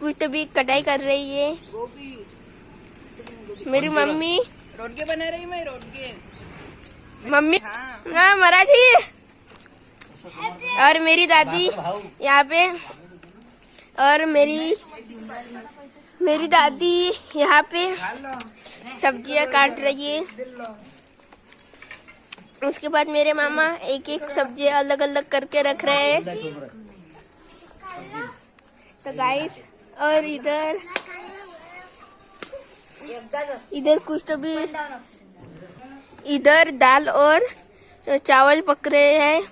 कुछ तो भी कटाई कर रही है। गोभी मेरी मम्मी। रोडगे बना रही मैं रोडगे। मम्मी। हाँ। हाँ मराठी। और मेरी दादी यहाँ पे। और मेरी मेरी दादी यहाँ पे सब्ज़ियाँ काट रही है। उसके बाद मेरे मामा एक एक सब्ज़ी अलग अलग करके रख रहे हैं। तो गाइस और इधर इधर कुछ तो भी इधर दाल और चावल पक रहे हैं।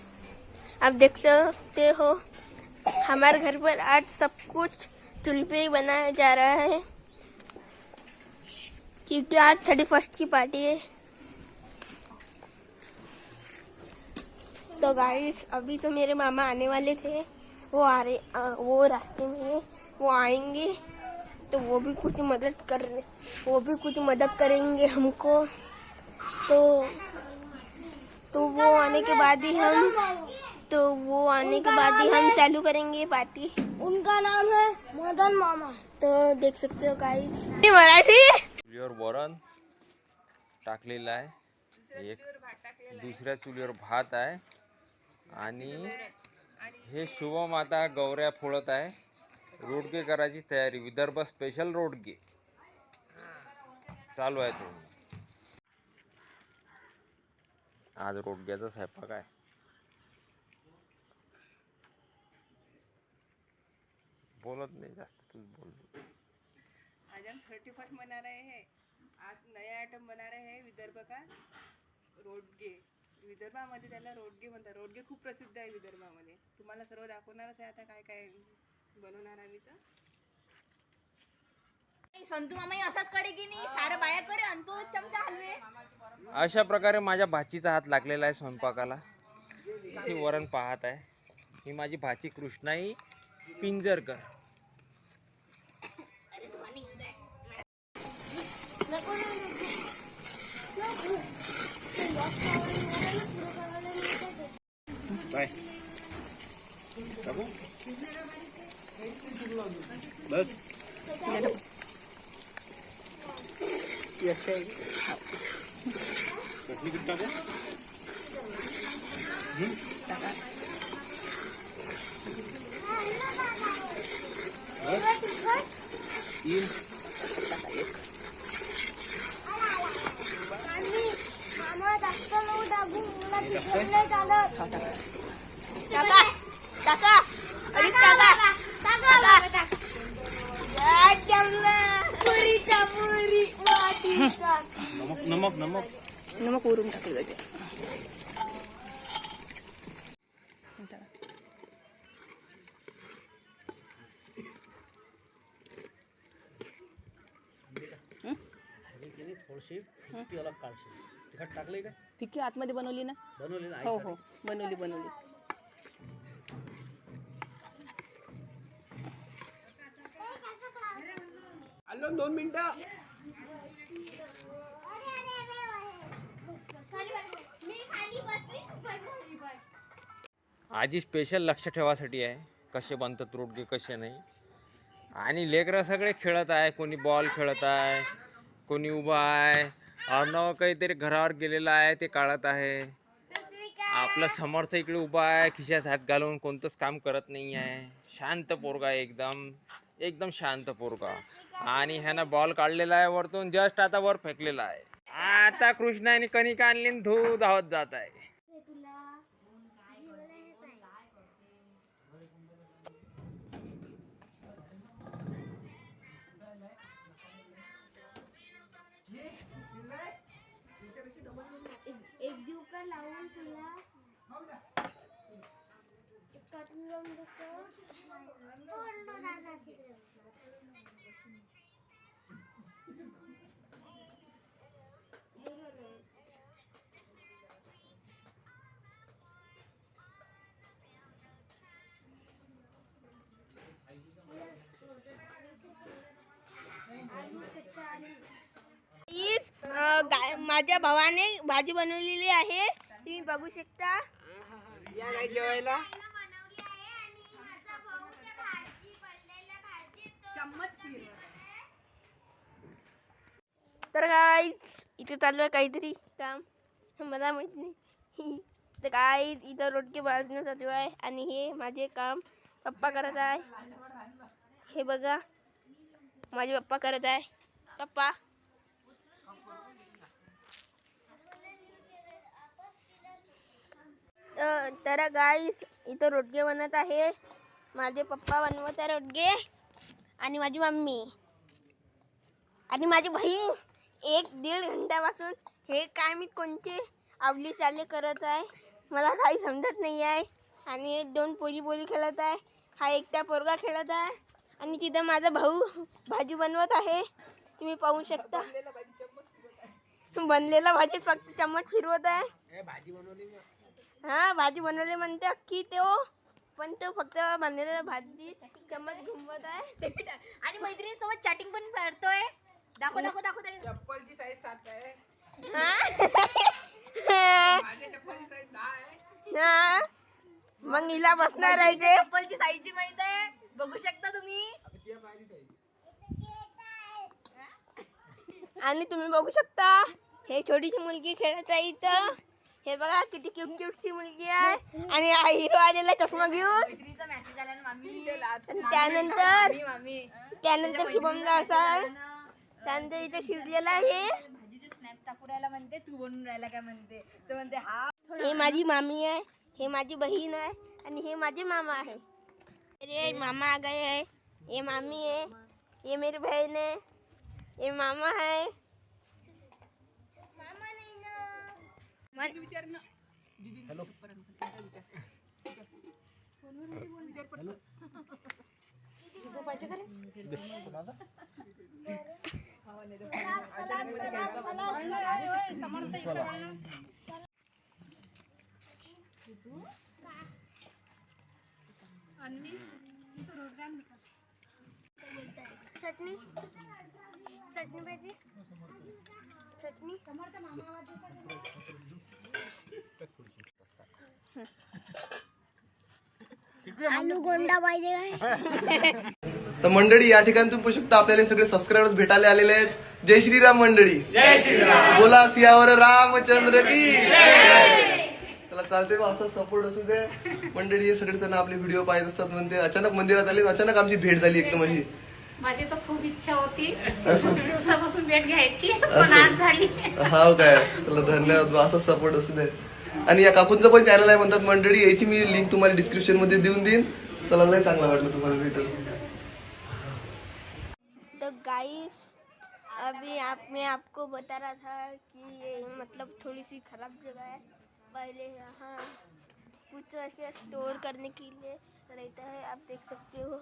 आप देख सकते हो हमारे घर पर आज सब कुछ चूल्हे पे ही बनाया जा रहा है। क्योंकि आज थर्टी फ़र्स्ट की पार्टी है। तो गाइस अभी तो मेरे मामा आने वाले थे वो आ रहे अ, वो रास्ते में वो आएँगे तो वो भी कुछ मदद कर वो भी कुछ मदद करेंगे हमको। तो तो वो आने के बाद ही हम तो वो आने के बाद ही हम चालू करेंगे पार्टी। उनका नाम है मदन मामा। तो देख सकते हो गाइस मराठी। चुलीवर वरण टाकलेलं आहे एक दुसऱ्या चुलीवर भात आहे. आणि हे शुभम आता गौऱ्या फोडत आहे. रोडगे करायची तयारी विदर्भ स्पेशल रोडगे. चालू आहे तो. आज रोडग्याचा स्वयंपाक आहे. बोलत नाही जास्त तू बोल. आज हम थर्टी फर्स्ट मना रहे हैं. आज नया आयटम बना रहे हैं विदर्भ का? रोडगे. विदर्भामध्ये त्याला रोडगे म्हणतात. रोडगे खूप प्रसिद्ध आहे विदर्भामध्ये. तुम्हाला सर्व दाखवणारच आहे आता काय काय बनवणार आम्ही तर. संतू मामा असाच करे की नाही? सारं बाया करे आणि तो चमचा हलवे. अशा प्रकारे माझ्या भाचीचा हात लागलेला आहे स्वयंपाकाला. ही वरण पाहत आहे. ही माझी भाची कृष्णाई पिंजरकर. टाका टाका नमक वरून टाकलं जाते फिक्की आतमध्ये बनवली ना? हो हो. बनवली बनवली. आलो दोन मिनिटं. आजी स्पेशल लक्ष ठेवासाठी आहे. कसे बनतात रोडगे कसे नाही. आणि लेकरं सगळे खेळत आहे. कोणी बॉल खेळत आहे कोणी उभा आहे. अर्णव काहीतरी घरावर गेलेला आहे ते काढत आहे. आपला समर्थ इकडे उभा आहे खिशात हात घालून कोणतंच काम करत नाही आहे. शांत पोरगा एकदम. एकदम शांत पोरगा. आणि ह्यानं बॉल काढलेला आहे वरतून जस्ट आता वर फेकलेला आहे. आता कृष्णाने कणिक आणली आणि धू धावत जात आहे. एक देऊ का लावून तुला? काटून माझ्या भावाने भाजी बनवलेली आहे. तुम्ही बघू शकता. जेवायला. तर काहीच इथं चालू आहे काहीतरी काम. मला माहीत नाही. तर काहीच इथं रोटके भाजणं चालू आहे आणि हे माझे काम पप्पा करत आहे. हे बघा. माझे पप्पा करत आहे. पप्पा. तर गाईस इथं रोडगे बनत आहे. माझे पप्पा बनवत आहे रोडगे आणि माझी मम्मी. आणि माझी बहीण एक दीड घंट्यापासून हे काय मी कोणते आवली चाले करत आहे मला काही समजत नाही आहे. आणि एक दोन पोरी पोरी खेळत आहे हा एकटा पोरगा खेळत आहे. आणि तिथं माझा भाऊ भाजी बनवत आहे. तुम्ही पाहू शकता. बनलेला भाजी फक्त चम्मच फिरवत आहे. भाजी बनवली हा भाजी बनवली म्हणते अख्खी तो पण तो फक्त बनलेल्या भाजी चम्मच घुमवत आहे. आणि मैत्रिणीसोबत चॅटिंग पण करतोय. दाखव दाखव दाखव. चप्पलची साईज सात आहे. हा? माझ्या चप्पलची साईज दहा आहे. हा? मग हिला बसणार आहे ते? चप्पलची साईजची माहीत आहे. बघू शकता तुम्ही. आणि तुम्ही बघू शकता हे छोटीशी मुलगी खेळत आहे इथं. हे बघा किती क्यूट क्यूटची मुलगी आहे. आणि हा हिरो आलेला चष्मा घेऊन. मैत्रिणीचा मेसेज आला ना मामी. आणि त्यानंतर त्यानंतर शुभमला असा त्यानंतर इथं शिजलेला आहे. भाजीचे स्नॅप टाकू राहिला म्हणते तू बनून राहिला काय म्हणते? तर म्हणते हा. हे माझी मामी आहे. हे माझी बहीण आहे. आणि हे माझे मामा आहे. अरे मामा आ गए है ये मामी है ये मेरी बहन है ये मामा है विचार ना चटणी. चटणी पाहिजे चटणी. आलू गोंडा पाहिजे काय? तर मंडळी या ठिकाणी तुम्ही पाहू शकता आपल्याला सगळे सबस्क्रायबर्स भेटायला आलेले आहेत. जय श्रीराम मंडळी. जय श्रीराम. बोला सियावर रामचंद्र की. त्याला चालते बा असं सपोर्ट असू दे. मंडळी हे सगळे जण आपले व्हिडिओ पाहत असतात म्हणते अचानक मंदिरात आले अचानक आमची भेट झाली एकदम अशी. माझी तर खूप इच्छा होती. असं? दिवसापासून भेट घ्यायची पण असं. आज झाली. हाव काय? चला धन्यवाद बा, असं सपोर्ट असू दे. आणि या काकूंचं पण चॅनल आहे म्हणतात मंडळी याची मी लिंक तुम्हाला डिस्क्रिप्शनमध्ये देऊन देईन. चला लय चांगलं वाटलं तुम्हाला तिथं तो गाइस अभी आप मैं आपको बता रहा था कि ये मतलब थोड़ी सी खराब जगह है। पहले यहाँ कुछ ऐसे स्टोर करने के लिए रहता है, आप देख सकते हो।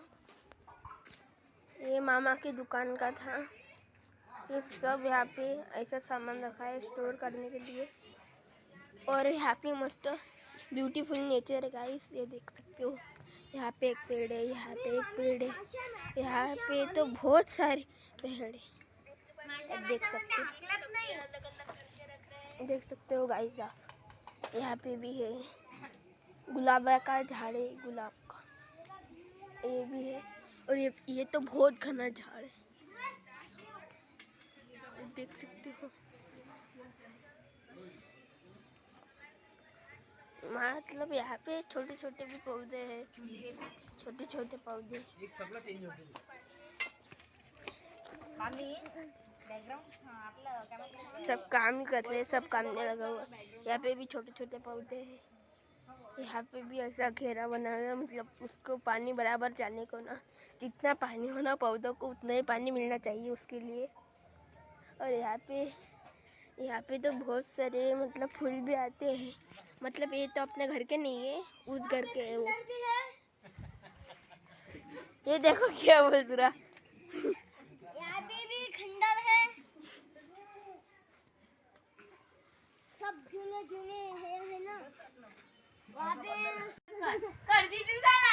ये मामा की दुकान का था। ये सब यहाँ पे ऐसा सामान रखा है स्टोर करने के लिए। और यहाँ पे मस्त ब्यूटीफुल नेचर है गाइस ये देख सकते हो। यहाँ पे एक पेड़ है, यहाँ पे एक पेड़ है। यहाँ पे तो बहुत सारे पेड़ है। देख सकते हो। देख सकते हो गाइस आप। यहाँ पे भी है। गुलाब का झाड़ है गुलाब का। ये भी है। और ये ये तो बहुत घना झाड़ है। देख सकते हो। मतलब यहाँ पे छोटे छोटे भी पौधे हैं। छोटे छोटे पौधे सब काम ही कर रहे हैं, सब काम में लगा हुआ यहाँ पे भी छोटे छोटे पौधे हैं। यहाँ पे भी ऐसा घेरा बना हुआ मतलब उसको पानी बराबर जाने को ना, जितना पानी होना पौधों को, उतना ही पानी मिलना चाहिए उसके लिए। और यहाँ पे यहाँ पे तो बहुत सारे मतलब फूल भी आते हैं। मतलब ये तो अपने घर के नहीं है, उस घर के है वो। ये देखो क्या बोल रहा। सब जूने जूने है है ना वहाँ पे कर दीदी सा लाड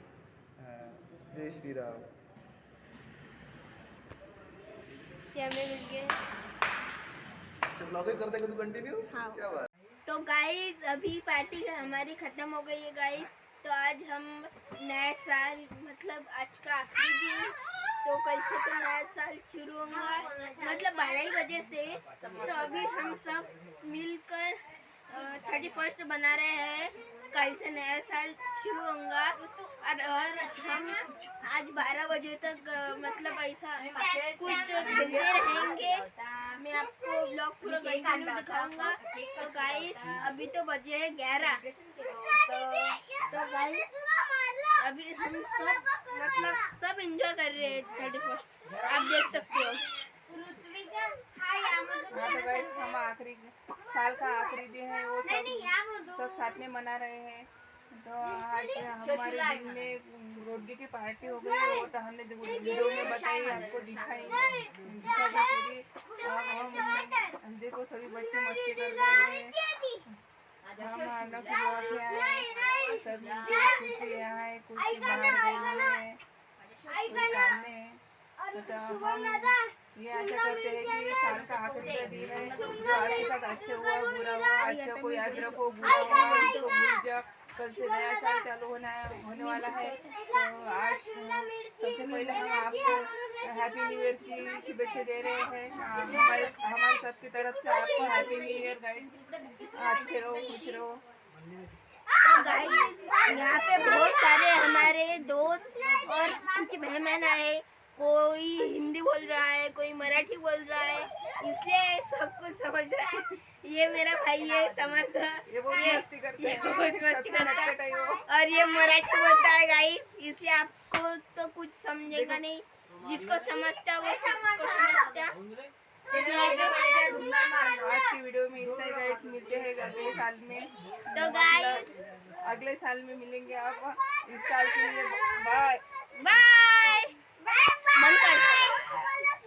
जय श्रीराम। ये हमें मिल गए ब्लॉग करते तू कंटिन्यू हाँ। क्या बात? तो गाइस अभी पार्टी हमारी खत्म हो गई है गाइस तो आज हम नया साल मतलब आज का आखिरी दिन। तो कल से तो नया साल शुरू होगा। मतलब बारह ही बजे से। तो अभी हम सब मिलकर थर्टी फ़र्स्ट बना रहे हैं। कल से नया साल शुरू होगा। और, और हम आज बारह बजे तक मतलब ऐसा कुछ खेलते रहेंगे। मैं आपको ब्लॉग पूरा कंटिन्यू दिखाऊँगा। तो गाइस अभी तो बजे है ग्यारह। तो, तो गाइस अभी हम सब मतलब सब एंजॉय कर रहे हैं थर्टी फ़र्स्ट आप देख सकते हो। हा तो गाइस हम आखिरी साल का आखिरी दिन है वो नहीं, नहीं, सब सब साथ में मना रहे हैं। तो आज हमारे दिन में रोडगी की पार्टी हो गई वो तो हमने वीडियो में बताई आपको दिखाई। और हम देखो सभी बच्चे मस्ती कर रहे हैं। हम बुआ के आए हैं सब कुछ यहाँ है कुछ बाहर हैं। काम में तो हम ये आशा करते हैं कि ये साल का आखिरी का दिन है। जो आपके साथ अच्छा हुआ बुरा हुआ अच्छा को याद रखो बुरा हुआ इसको भूल जाओ कल से नया साल चालू होना होने वाला है। तो आज सबसे पहले हम आपको हैप्पी न्यू ईयर की शुभेच्छा दे रहे हैं। हाँ, हमारे हमारे सबकी तरफ़ से आपको हैप्पी न्यू ईयर गाइड्स अच्छे रहो खुश रहो। तो गाइस यहाँ पे बहुत सारे हमारे दोस्त और कुछ मेहमान आए। कोई हिंदी बोल रहा है कोई मराठी बोल रहा है इसलिए सब कुछ समझ रहा है। ये मेरा भाई है समर्थ। ये बहुत मस्ती करते हैं। है। है और ये मराठी बोलता है गाइस इसलिए आपको तो कुछ समझेगा नहीं। जिसको समझता वो सबको समझता। आज की वीडियो में इतना ही गाइड्स मिलते हैं अगले साल में। तो गाइस अगले साल में मिलेंगे आप। इस साल के लिए बाय बाय बंद कर।